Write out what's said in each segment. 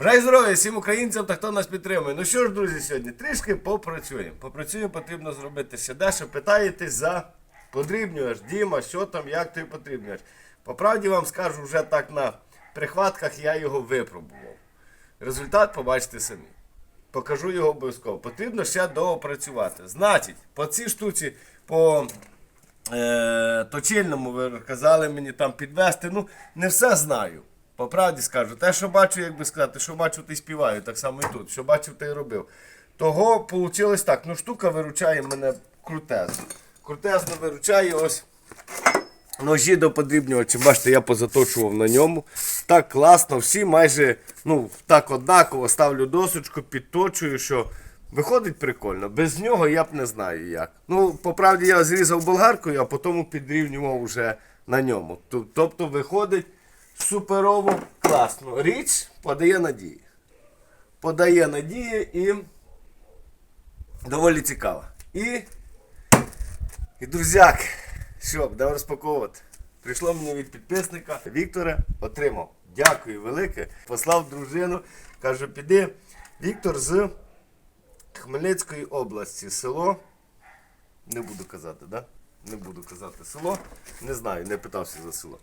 Бажаю здоров'я всім українцям та хто нас підтримує. Ну що ж, друзі, сьогодні трішки попрацюємо. Попрацюємо, потрібно зробити ще дещо. Питаєтесь за подрібнювач, Діма, що там, як той подрібнювач. По правді вам скажу, вже так на прихватках я його випробував. Результат побачите самі. Покажу його обов'язково. Потрібно ще доопрацювати. Значить, по цій штуці, по е, точильному ви казали мені там підвести. Ну, не все знаю. По правді скажу. Те, що бачу, як би сказати, що бачу, ти співаю, так само і тут. Що бачив, й робив. Того вийшло так. Ну, штука виручає мене крутезно. Крутезно виручає ось. Ножі до подрібнювача, бачите, я позаточував на ньому. Так класно, всі майже ну, так однаково ставлю досочку, підточую, що виходить прикольно. Без нього я б не знаю як. Ну, по правді я зрізав болгаркою, а потім підрівнював вже на ньому. Тобто виходить суперово класно. Річ подає надії. Подає надії і доволі цікава. І і друзяк, що, будемо розпаковувати. Прийшло мені від підписника Віктора, отримав. Дякую велике. Послав дружину. Каже, піди. Віктор з Хмельницької області. Село. Не буду казати, да? Не буду казати село. Не знаю, не питався за село.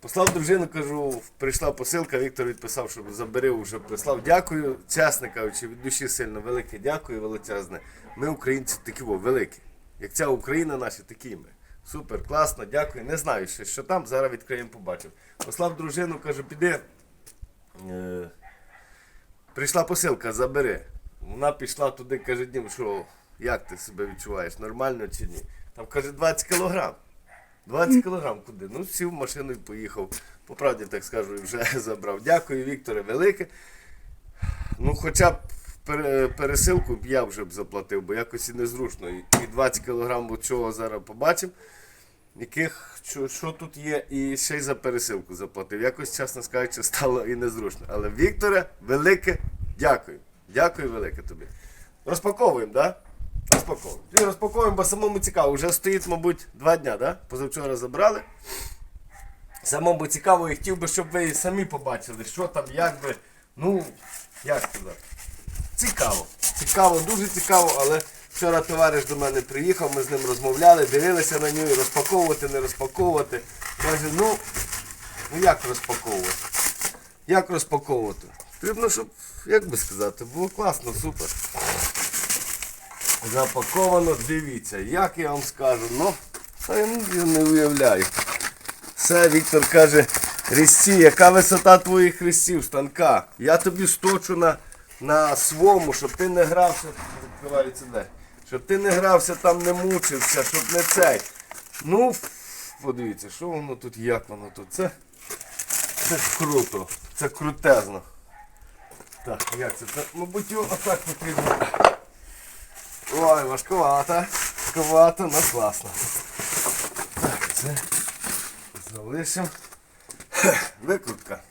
Послав дружину, кажу, прийшла посилка, Віктор відписав, щоб забери, вже прислав. Дякую, чесно від душі сильно велике дякую, величезне. Ми, українці, такі во, великі. Як ця Україна наша, такі ми. Супер, класно, дякую. Не знаю ще, що там, зараз відкриємо, побачимо. Послав дружину, кажу, піди. Е, прийшла посилка, забери. Вона пішла туди, каже, Дім, що як ти себе відчуваєш, нормально чи ні? Там каже 20 кілограм. 20 кілограм куди? Ну, сів в машину і поїхав. По правді, так скажу, вже забрав. Дякую, Вікторе, велике. Ну, хоча б пересилку б я вже б заплатив, бо якось і незручно. І і 20 кілограм от чого зараз побачимо. Яких, що, що тут є, і ще й за пересилку заплатив. Якось, чесно скажучи, стало і незручно. Але Вікторе, велике дякую. Дякую велике тобі. Розпаковуємо, так? Да? Розпаковуємо. І розпаковуємо, бо самому цікаво. Вже стоїть, мабуть, два дня, да? Позавчора забрали. Самому цікаво і хотів би, щоб ви самі побачили, що там, як би. Ну, як сказати. Цікаво. Цікаво, дуже цікаво, але вчора товариш до мене приїхав, ми з ним розмовляли, дивилися на нього, розпаковувати, не розпаковувати. Каже, ну, ну як розпаковувати? Як розпаковувати? Потрібно, щоб, як би сказати, було класно, супер. Запаковано, дивіться, як я вам скажу, ну, та я не- уявляю. Це Віктор каже, різці, яка висота твоїх різців, станка? Я тобі сточу на, на свому, щоб ти не грався. Відкривається де. Щоб ти не грався, там не мучився, щоб не цей. Ну, подивіться, що воно тут, як воно тут. Це, це круто. Це крутезно. Так, як це? Це, мабуть, його отак потрібно. Ой, важковато. Важковато, ну класно. Так, це залишимо. Викрутка.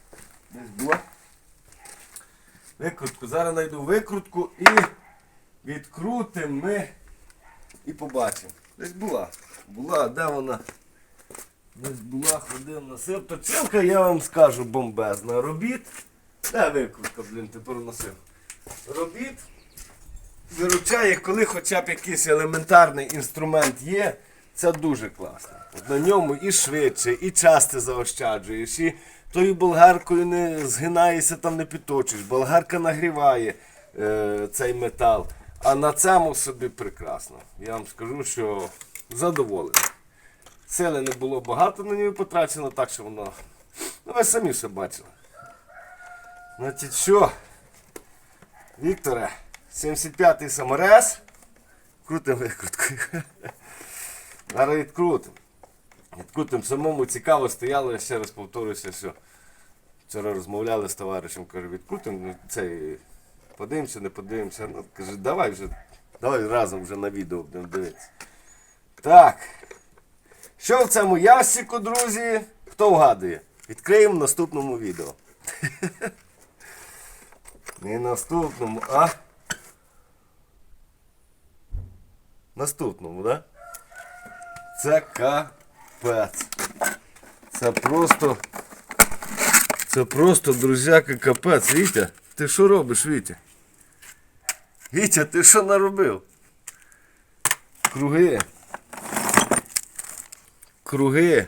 Десь була. Викрутку. Зараз знайду викрутку і відкрутимо ми і побачимо. Десь була. Була, де вона? Десь була, ходив носив. Точилка, я вам скажу, бомбезна. Робіт. Де викрутка, блін, тепер носив. Робіт. Виручає, коли хоча б якийсь елементарний інструмент є, це дуже класно. От на ньому і швидше, і час ти заощаджуєш, і тою болгаркою не згинаєшся, там не підточиш. Болгарка нагріває е, цей метал. А на цьому собі прекрасно. Я вам скажу, що задоволений. Сили не було багато на нього потрачено, так що воно. Ну ви самі все бачили. Значить, що? Вікторе, 75-й саморез. Крутим викруткою. Зараз відкрутимо. Відкрутимо самому цікаво стояло, я ще раз повторюся, що вчора розмовляли з товаришем, каже, відкрутимо ну, цей. Подивимося, не подивимося. Ну, каже, давай вже, давай разом вже на відео будемо дивитися. Так. Що в цьому ящику, друзі? Хто вгадує? Відкриємо в наступному відео. Не наступному, а наступному, да? Це капець. Це просто. Це просто, друзяки, капець, видите? Ти що робиш, Вітя? Вітя, ти що наробив? Круги. Круги.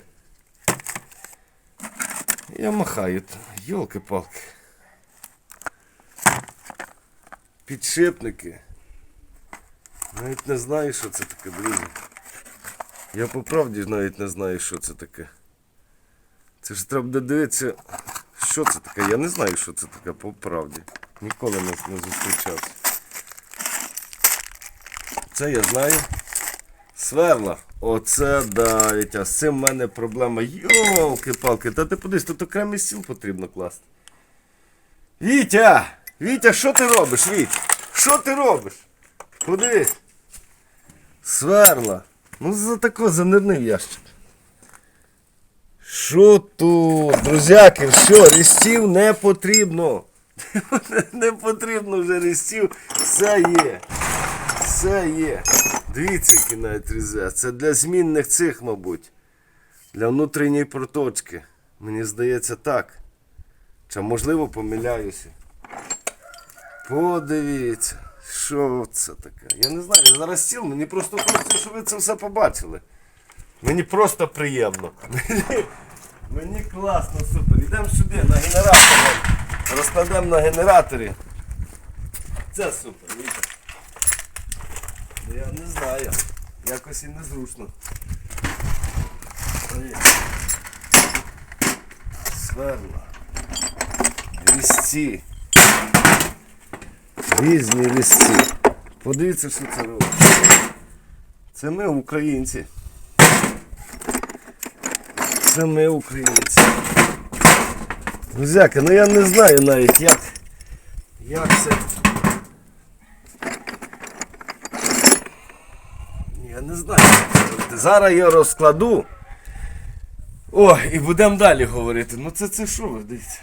Я махаю. Йолки-палки. Підшипники. Навіть не знаю, що це таке, друзі. Я по правді навіть не знаю, що це таке. Це ж треба буде дивитися, що це таке. Я не знаю, що це таке, по правді. Ніколи не, не зустрічався. Це я знаю. Сверла. Оце да, Вітя, з цим в мене проблема. Йолки-палки, та ти подивись, тут окремий стіл потрібно класти. Вітя! Вітя, що ти робиш, Вітя? Що ти робиш? Подивись. Сверла. Ну за тако занирнив ящик. Що тут, друзяки, що, рістів не потрібно. Не потрібно вже рістів. Все є. Все є. Дивіться, який навіть різе. Це для змінних цих, мабуть. Для внутрішньої проточки. Мені здається так. Чи можливо помиляюся. Подивіться, що це таке. Я не знаю, я зараз стіл, мені просто хочеться, щоб ви це все побачили. Мені просто приємно. Мені, мені класно, супер. Йдемо сюди на генератор. Розкладемо на генераторі. Це супер, Віка. Ну, Я не знаю. Якось і незручно. Сверла. Різці. Різні різці. Подивіться, що це робить. Це ми українці. Це ми українці. Друзяки, ну я не знаю навіть як. Як це. Я не знаю. Зараз я розкладу. О, і будемо далі говорити. Ну це це що ви дивіться?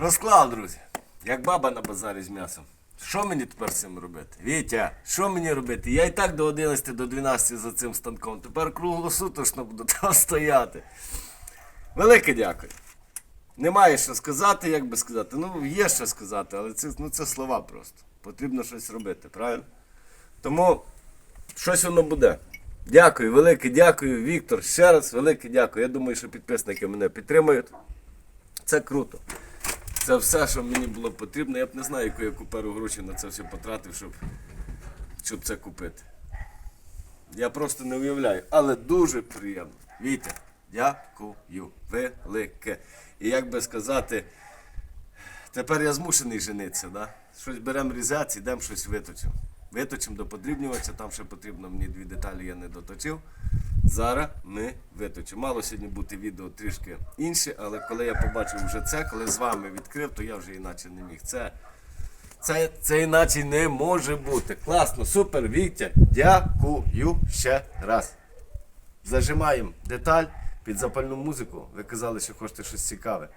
Розклав, друзі. Як баба на базарі з м'ясом. Що мені тепер з цим робити? Вітя, що мені робити? Я і так до 11 до 12 за цим станком. Тепер круглосуточно буду там стояти. Велике дякую. Немає що сказати, як би сказати. Ну, є що сказати, але це, ну, це слова просто. Потрібно щось робити, правильно? Тому щось воно буде. Дякую, велике дякую, Віктор. Ще раз велике дякую. Я думаю, що підписники мене підтримують. Це круто. Це все, що мені було потрібно. Я б не знаю, яку я куперу гроші на це все потратив, щоб, щоб це купити. Я просто не уявляю. Але дуже приємно. Вітя, дякую. Велике. І як би сказати, тепер я змушений женитися. Да? Щось беремо різець, йдемо щось виточимо. Виточимо до подрібнювача, там ще потрібно мені дві деталі, я не доточив. Зараз ми виточимо. Мало сьогодні бути відео трішки інше, але коли я побачив вже це, коли з вами відкрив, то я вже іначе не міг. Це, це, це іначе не може бути. Класно, супер, Віктя. Дякую ще раз. Зажимаємо деталь під запальну музику. Ви казали, що хочете щось цікаве.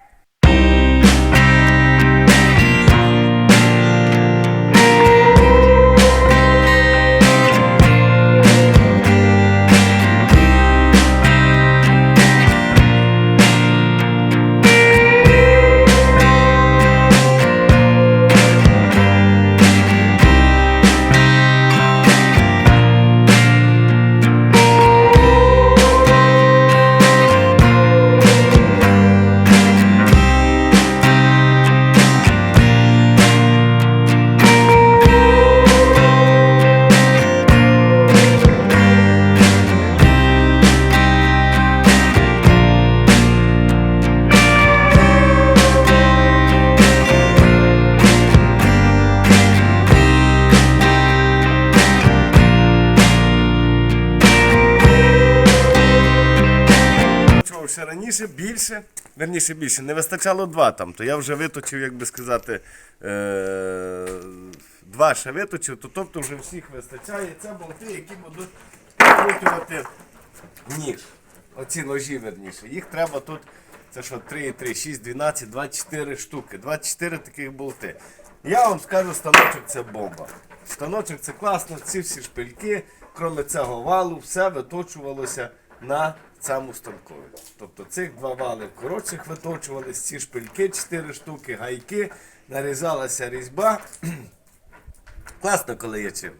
Чого більше, верніше більше, не вистачало два там, то я вже виточив, як би сказати, е- два ще виточив, то тобто вже всіх вистачає. Це болти, які будуть викрутувати ніж. Оці ножі, верніше. Їх треба тут, це що, 3, 3, 6, 12, 24 штуки. 24 таких болти. Я вам скажу, станочок це бомба. Станочок це класно, ці всі шпильки, крім цього валу, все виточувалося на цьому станкові. Тобто цих два вали коротших виточувались, ці шпильки 4 штуки, гайки, нарізалася різьба. Класно, коли є чим.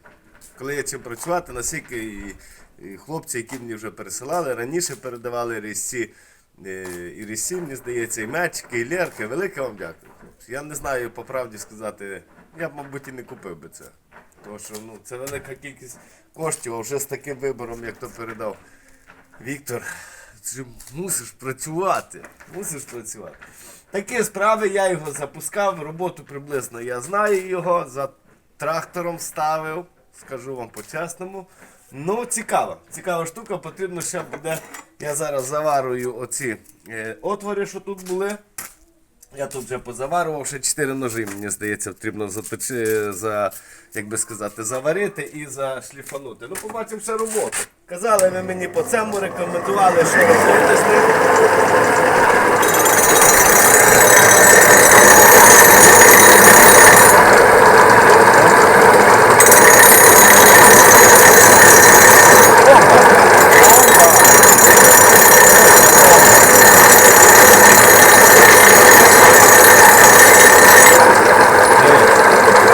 Коли є чим працювати, наскільки і, і хлопці, які мені вже пересилали, раніше передавали різці, е, і різці, мені здається, і м'ячики, і лерки. Велике вам дякую. Я не знаю по правді сказати, я б, мабуть, і не купив би це. Тому що ну, це велика кількість коштів, а вже з таким вибором, як то передав Віктор. Ти мусиш працювати. Мусиш працювати. Такі справи, я його запускав, роботу приблизно я знаю його, за трактором ставив, скажу вам по-чесному. Ну, цікаво. Цікава штука, потрібно ще буде. Я зараз заварую оці е, отвори, що тут були. Я тут вже позаварував, ще 4 ножі, мені здається, потрібно заточи, за, як би сказати, заварити і зашліфанути. Ну, побачимо ще роботу. Казали ви мені по цьому, рекомендували, що робити з.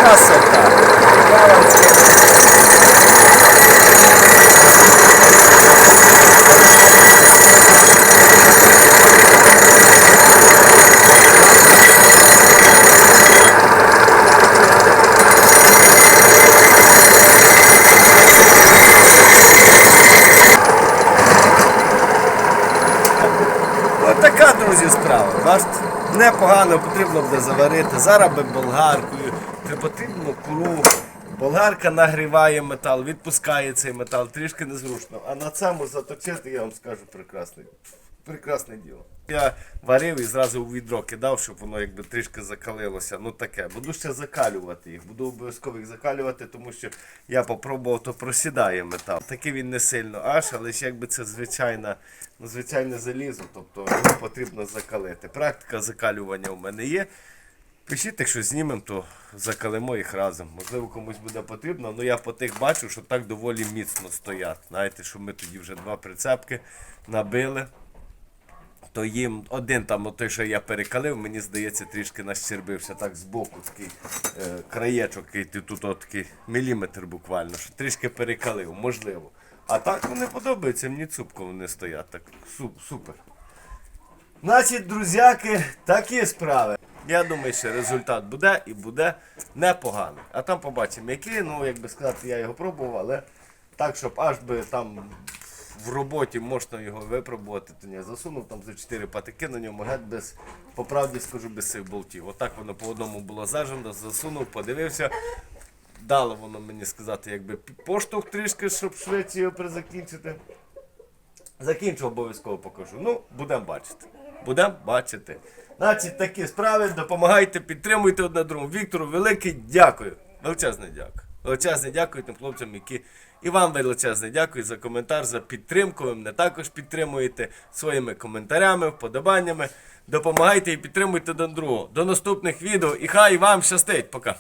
Красота. Я вам скажу. Ось така, друзі, справа. Бачите, непогано потрібно буде заварити. Зараз би болгаркою. Потрібно куру. Болгарка нагріває метал, відпускає цей метал, трішки незручно. А на цьому заточити, я вам скажу, прекрасне, прекрасне діло. Я варив і зразу у відро кидав, щоб воно якби трішки закалилося. Ну таке. Буду ще закалювати їх. Буду обов'язково їх закалювати, тому що я попробував, то просідає метал. Такий він не сильно аж, але ж якби це звичайна, ну, звичайне залізо, тобто його потрібно закалити. Практика закалювання у мене є. Пишіть, якщо знімемо, то закалимо їх разом. Можливо, комусь буде потрібно, але я по тих бачу, що так доволі міцно стоять. Знаєте, що ми тоді вже два прицепки набили. То їм один там, той, що я перекалив, мені здається, трішки нащербився так збоку, такий е, краєчок, який тут от такий міліметр буквально, що трішки перекалив, можливо. А так мені подобається, мені цупко вони стоять. Так, су- супер. Значить, друзяки, такі справи. Я думаю, що результат буде і буде непоганий. А там побачимо, який, ну, як би сказати, я його пробував, але так, щоб аж би там в роботі можна його випробувати, то ні, засунув там за 4 патики на ньому, геть без, по правді скажу, без цих болтів. Отак воно по одному було зажено, засунув, подивився. Дало воно мені сказати, якби поштовх трішки, щоб швидше його призакінчити. Закінчу обов'язково покажу. Ну, будемо бачити. Будемо бачити. Значить, такі справи. Допомагайте, підтримуйте одне другому. Віктору, велике дякую. Величезне дякую. Величезне дякую тим хлопцям, які. І вам величезне дякую за коментар, за підтримку. Ви мене також підтримуєте своїми коментарями, вподобаннями. Допомагайте і підтримуйте до другого. До наступних відео і хай вам щастить. Пока.